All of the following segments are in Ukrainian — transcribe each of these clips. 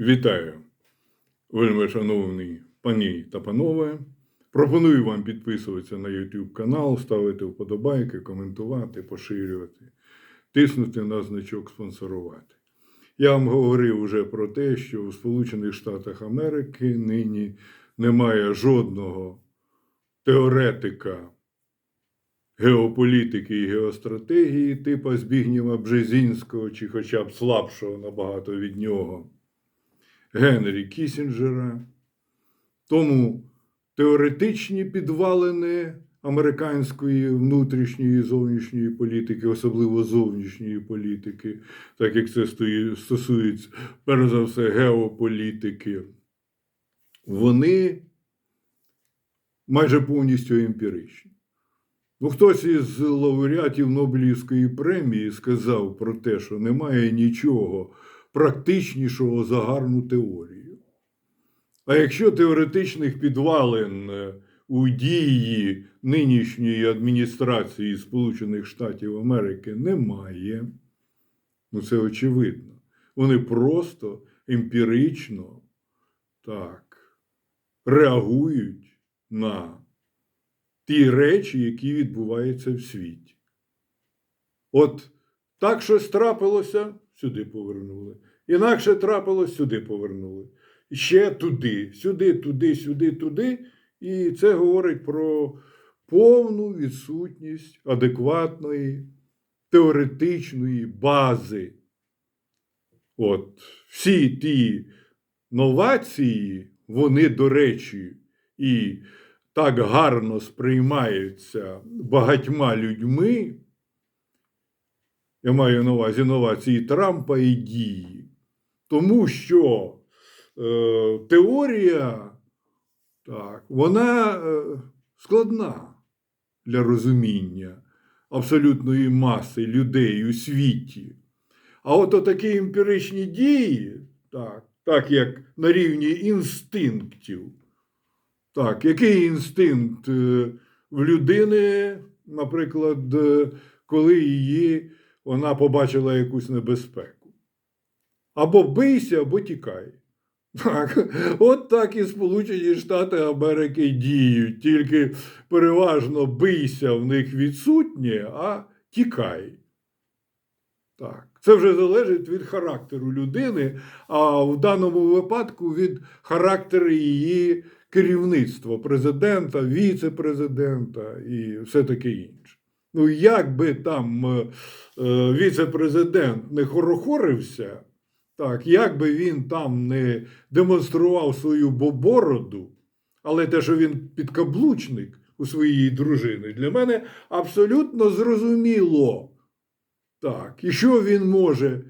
Вітаю, вельми шановні пані та панове. Пропоную вам підписуватися на YouTube канал, ставити вподобайки, коментувати, поширювати, тиснути на значок спонсорувати. Я вам говорив вже про те, що у Сполучених Штатах Америки нині немає жодного теоретика геополітики і геостратегії типа Збігнєва Бжезінського, чи хоча б слабшого набагато від нього. Генрі Кісінджера. Тому теоретичні підвалини американської внутрішньої і зовнішньої політики, особливо зовнішньої політики, так як це стосується, перш за все, геополітики, вони майже повністю емпіричні. Ну, хтось із лауреатів Нобелівської премії сказав про те, що немає нічого практичнішого за гарну теорію. А якщо теоретичних підвалин е, у дії нинішньої адміністрації Сполучених Штатів Америки немає, ну це очевидно. Вони просто емпірично так реагують на ті речі, які відбуваються в світі. От так щось трапилося, сюди повернули. Інакше трапилось, сюди повернули. Ще туди, сюди, туди, сюди, туди. І це говорить про повну відсутність адекватної теоретичної бази. От всі ті новації, вони, до речі, і так гарно сприймаються багатьма людьми. Я маю на увазі новації Трампа і дії. Тому що е, теорія так, вона е, складна для розуміння абсолютної маси людей у світі. А от такі емпіричні дії, так, так як на рівні інстинктів, так, який інстинкт е, в людини, наприклад, е, коли її вона побачила якусь небезпеку? Або бийся, або тікай. Так, от так і Сполучені Штати Америки діють, тільки переважно бийся в них відсутнє, а тікай. Так. Це вже залежить від характеру людини, а в даному випадку від характеру її керівництва, президента, віце-президента і все таке інше. Ну, як би там е, е, віце-президент не хорохорився, так, як би він там не демонстрував свою бобороду, але те, що він підкаблучник у своїй дружини, для мене абсолютно зрозуміло. Так, і що він може?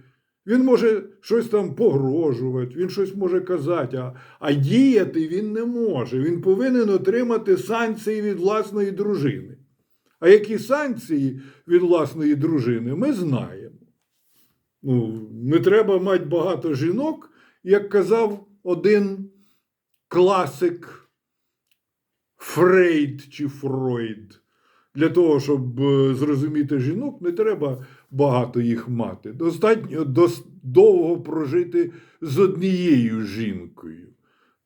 Він може щось там погрожувати, він щось може казати, а, а діяти він не може. Він повинен отримати санкції від власної дружини. А які санкції від власної дружини, ми знаємо. Ну, не треба мати багато жінок, як казав один класик Фрейд чи Фройд. Для того, щоб е, зрозуміти жінок, не треба багато їх мати. Достатньо дос- довго прожити з однією жінкою.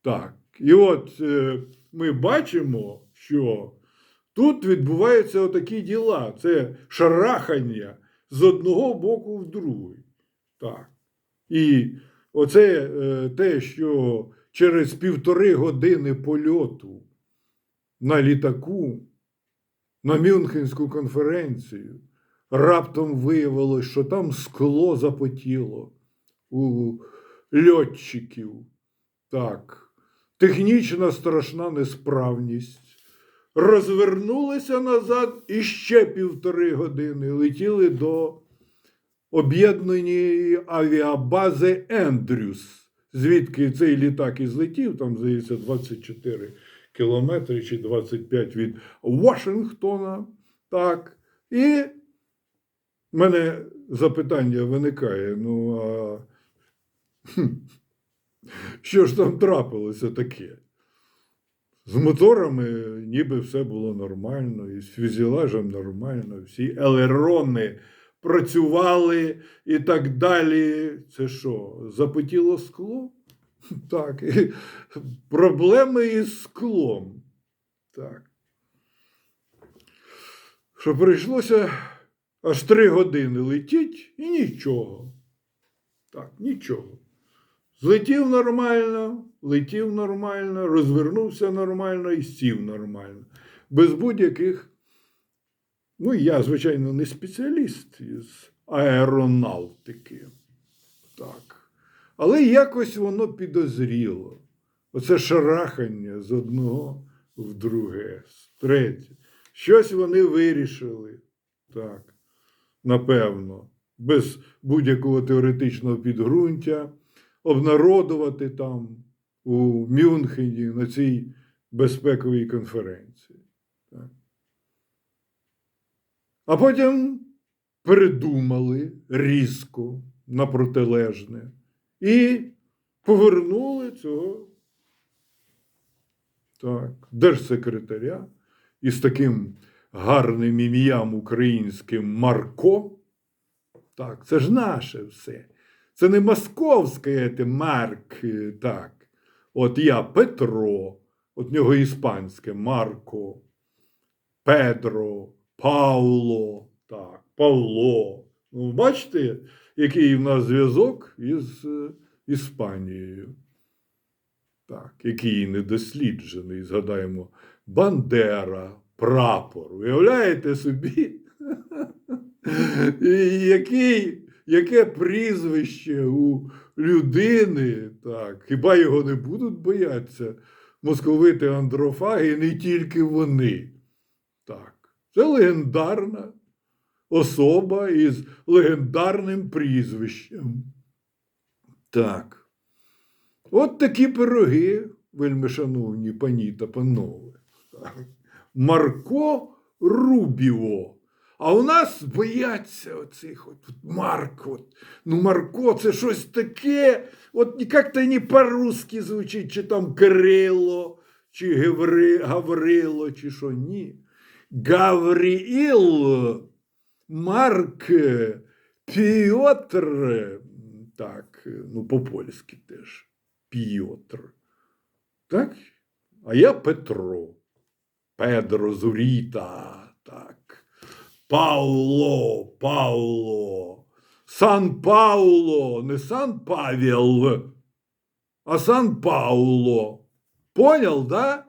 Так. І от е, ми бачимо, що тут відбуваються отакі діла. Це шарахання з одного боку в другий. Так. І оце е, те, що через півтори години польоту на літаку на Мюнхенську конференцію раптом виявилось, що там скло запотіло у льотчиків. Так, технічна страшна несправність. Розвернулися назад і ще півтори години летіли до об'єднаної авіабази Ендрюс, звідки цей літак і злетів, там, здається, 24 кілометри чи 25 від Вашингтона. Так. І в мене запитання виникає: ну, а що ж там трапилося таке? З моторами ніби все було нормально, і з фюзеляжем нормально, всі елерони працювали і так далі. Це що, запотіло скло? Так, і проблеми із склом. Так. Що прийшлося аж три години летіть і нічого. Так, нічого. Злетів нормально, летів нормально, розвернувся нормально і сів нормально. Без будь-яких. Ну, я, звичайно, не спеціаліст із аеронавтики. Так. Але якось воно підозріло. Оце шарахання з одного в друге, з третє. Щось вони вирішили. Так, напевно, без будь-якого теоретичного підґрунтя, обнародувати там у Мюнхені на цій безпековій конференції. А потім передумали різко на протилежне і повернули цього так, держсекретаря із таким гарним ім'ям українським Марко. Так, це ж наше все. Це не московське це Марк. е, Так. От я Петро, от нього іспанське Марко, Педро, Пауло, так, Павло. Ну, бачите, який в нас зв'язок із е, Іспанією. Так, який не досліджений, згадаємо, Бандера, прапор. Уявляєте собі? Який, яке прізвище у людини, так, хіба його не будуть боятися московити андрофаги, не тільки вони. Так, це легендарна особа із легендарним прізвищем. Так. От такі пироги, вельми шановні пані та панове. Марко Рубіо. А у нас бояться оцих от, от Марко. От. Ну, Марко, це щось таке. От як-то не по-русски звучить, чи там Кирило, чи Гаври, Гаврило, чи що ні. Гавріл, Марк, Піотр. Так, ну, по-польськи теж. Піотр. Так? А я Петро. Педро Зуріта. Так. Пауло, Пауло. Сан Пауло, не Сан Павел, а Сан Пауло. Понял, да?